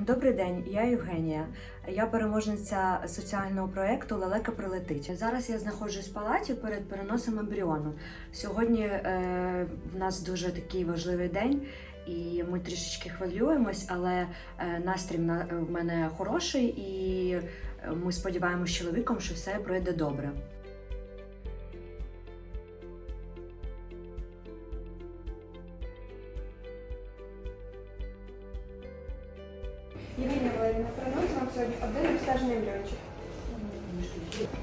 Добрий день, я Євгенія. Я переможниця соціального проєкту Лелека прилетить. Зараз я знаходжусь в палаті перед переносом ембріону. Сьогодні е, в нас дуже такий важливий день, і ми трішечки хвилюємось, але е, настрій на- в мене хороший, і е, ми сподіваємося чоловіком, що все пройде добре. Сьогодні один обстежений ембріончик.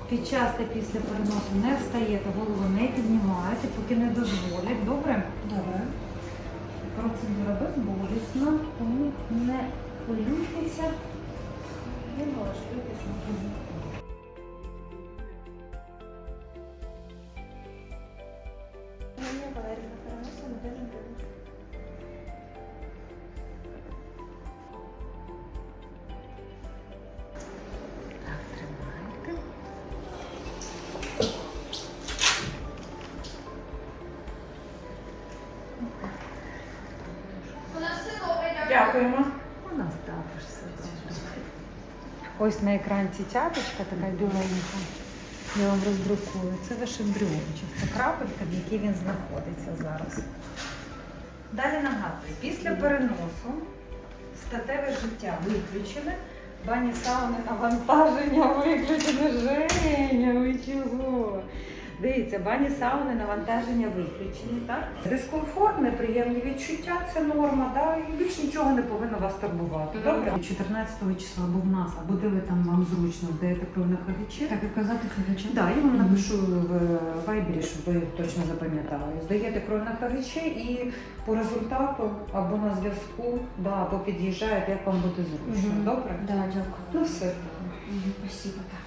Під час та після переносу не встаєте, голову не піднімаєте, поки не дозволять. Добре? Добре. Процедура безболісна, тому не хвилюйтеся. Не налаштуйтеся. Євгенія Валерійовна, Дякуємо. У нас також все. Ось на екранці цяточка така біленька. Я вам роздрукую. Це ваш ембріончик. Це крапелька, в якій він знаходиться зараз. Далі нагадую, після переносу статеве життя виключене, бані сауни навантаження виключене. Женя, ви чого? Дивіться, бані сауни навантаження виключені, так? Дискомфорт, неприємні відчуття це норма, да? і більш нічого не повинно вас турбувати. Добре? 14 числа або в нас, або де ви там вам зручно здаєте кров на ХГЧ. Так, і казати хлопче. Да, я вам напишу в вайбері, щоб ви точно запам'ятали. Здаєте кров на ХГЧ і по результату або на зв'язку, да, або під'їжджаєте, як вам буде зручно. Добре? Да, дякую. Ну все. Спасибо. да.